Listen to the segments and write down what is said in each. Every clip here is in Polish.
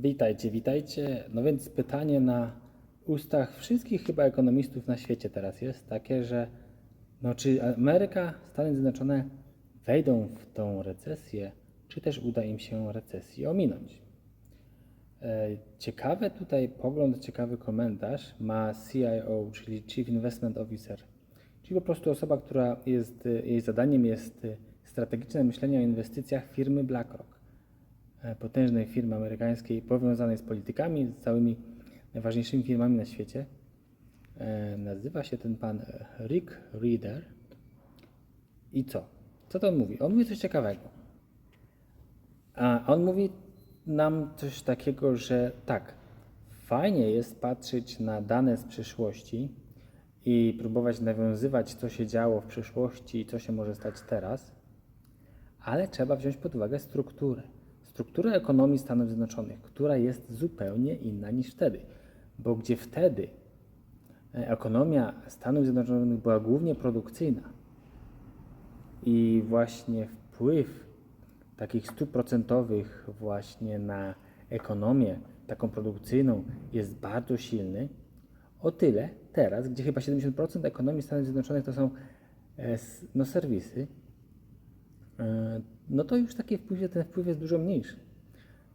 Witajcie, witajcie. No więc pytanie na ustach wszystkich chyba ekonomistów na świecie teraz jest takie, że no czy Ameryka, Stany Zjednoczone wejdą w tą recesję, czy też uda im się recesję ominąć. E, Ciekawy tutaj pogląd, ciekawy komentarz ma CIO, czyli Chief Investment Officer, czyli po prostu osoba, która jest, jej zadaniem jest strategiczne myślenie o inwestycjach firmy BlackRock e, potężnej firmy amerykańskiej powiązanej z politykami, z całymi najważniejszymi firmami na świecie. E, Nazywa się ten pan e, Rick Reader. I co? Co to on mówi? On mówi coś ciekawego. A on mówi nam coś takiego, że tak, fajnie jest patrzeć na dane z przyszłości i próbować nawiązywać, co się działo w przyszłości i co się może stać teraz, ale trzeba wziąć pod uwagę strukturę. Strukturę ekonomii Stanów Zjednoczonych, która jest zupełnie inna niż wtedy, bo gdzie wtedy e, ekonomia Stanów Zjednoczonych była głównie produkcyjna i właśnie wpływ takich stóp procentowych właśnie na ekonomię taką produkcyjną jest bardzo silny, o tyle teraz, gdzie chyba 70% ekonomii Stanów Zjednoczonych to są e, no, serwisy, no to już taki wpływ, ten wpływ jest dużo mniejszy.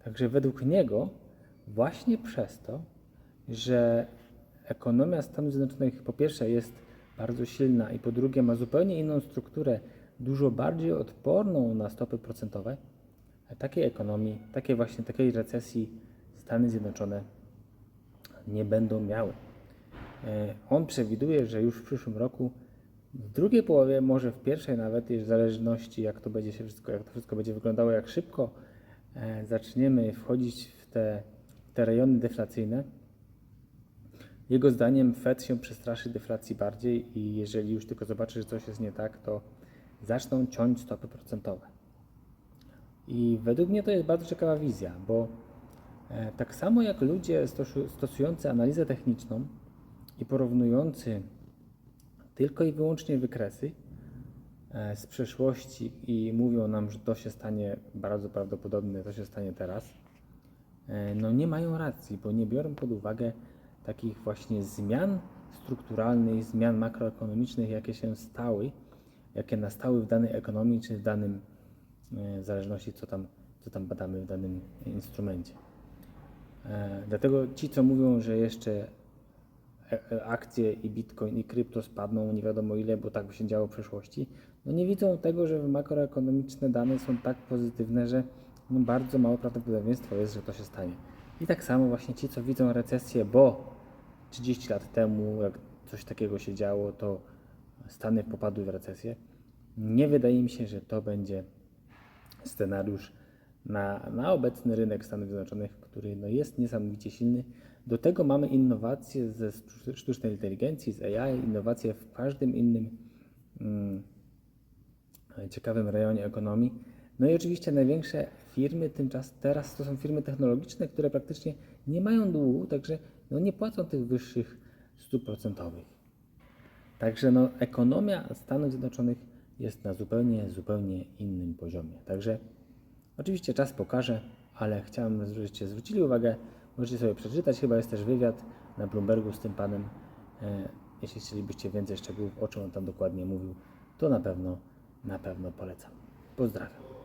Także według niego właśnie przez to, że ekonomia Stanów Zjednoczonych po pierwsze jest bardzo silna i po drugie ma zupełnie inną strukturę, dużo bardziej odporną na stopy procentowe, takiej ekonomii, takiej właśnie takiej recesji Stany Zjednoczone nie będą miały. E, On przewiduje, że już w przyszłym roku, w drugiej połowie, może w pierwszej nawet, w zależności jak to będzie się wszystko, jak to wszystko będzie wyglądało, jak szybko e, zaczniemy wchodzić w te, te rejony deflacyjne. Jego zdaniem Fed się przestraszy deflacji bardziej i jeżeli już tylko zobaczy, że coś jest nie tak, to zaczną ciąć stopy procentowe. I według mnie to jest bardzo ciekawa wizja, bo e, tak samo jak ludzie stosu- stosujący analizę techniczną i porównujący tylko i wyłącznie wykresy e, z przeszłości i mówią nam, że to się stanie bardzo prawdopodobne, to się stanie teraz, e, no nie mają racji, bo nie biorą pod uwagę takich właśnie zmian strukturalnych, zmian makroekonomicznych, jakie się stały, jakie nastały w danej ekonomii czy w danym, e, w zależności co tam, co tam badamy w danym instrumencie. Dlatego ci, co mówią, że jeszcze akcje i bitcoin i krypto spadną nie wiadomo ile, bo tak by się działo w przeszłości, no nie widzą tego, że makroekonomiczne dane są tak pozytywne, że no bardzo małe prawdopodobieństwo jest, że to się stanie. I tak samo właśnie ci, co widzą recesję, bo 30 lat temu, jak coś takiego się działo, to Stany popadły w recesję. Nie wydaje mi się, że to będzie scenariusz na, na obecny rynek Stanów Zjednoczonych, który no jest niesamowicie silny. Do tego mamy innowacje ze sztu- sztucznej inteligencji, z AI, innowacje w każdym innym mm, ciekawym rejonie ekonomii. No i oczywiście największe firmy tymczas teraz to są firmy technologiczne, które praktycznie nie mają długu, także no nie płacą tych wyższych stóp procentowych. Także no, ekonomia Stanów Zjednoczonych jest na zupełnie, zupełnie innym poziomie. Także oczywiście czas pokaże, ale chciałem, żebyście zwrócili uwagę, możecie sobie przeczytać, chyba jest też wywiad na Bloombergu z tym panem. E, Jeśli chcielibyście więcej szczegółów, o czym on tam dokładnie mówił, to na pewno, na pewno polecam. Pozdrawiam.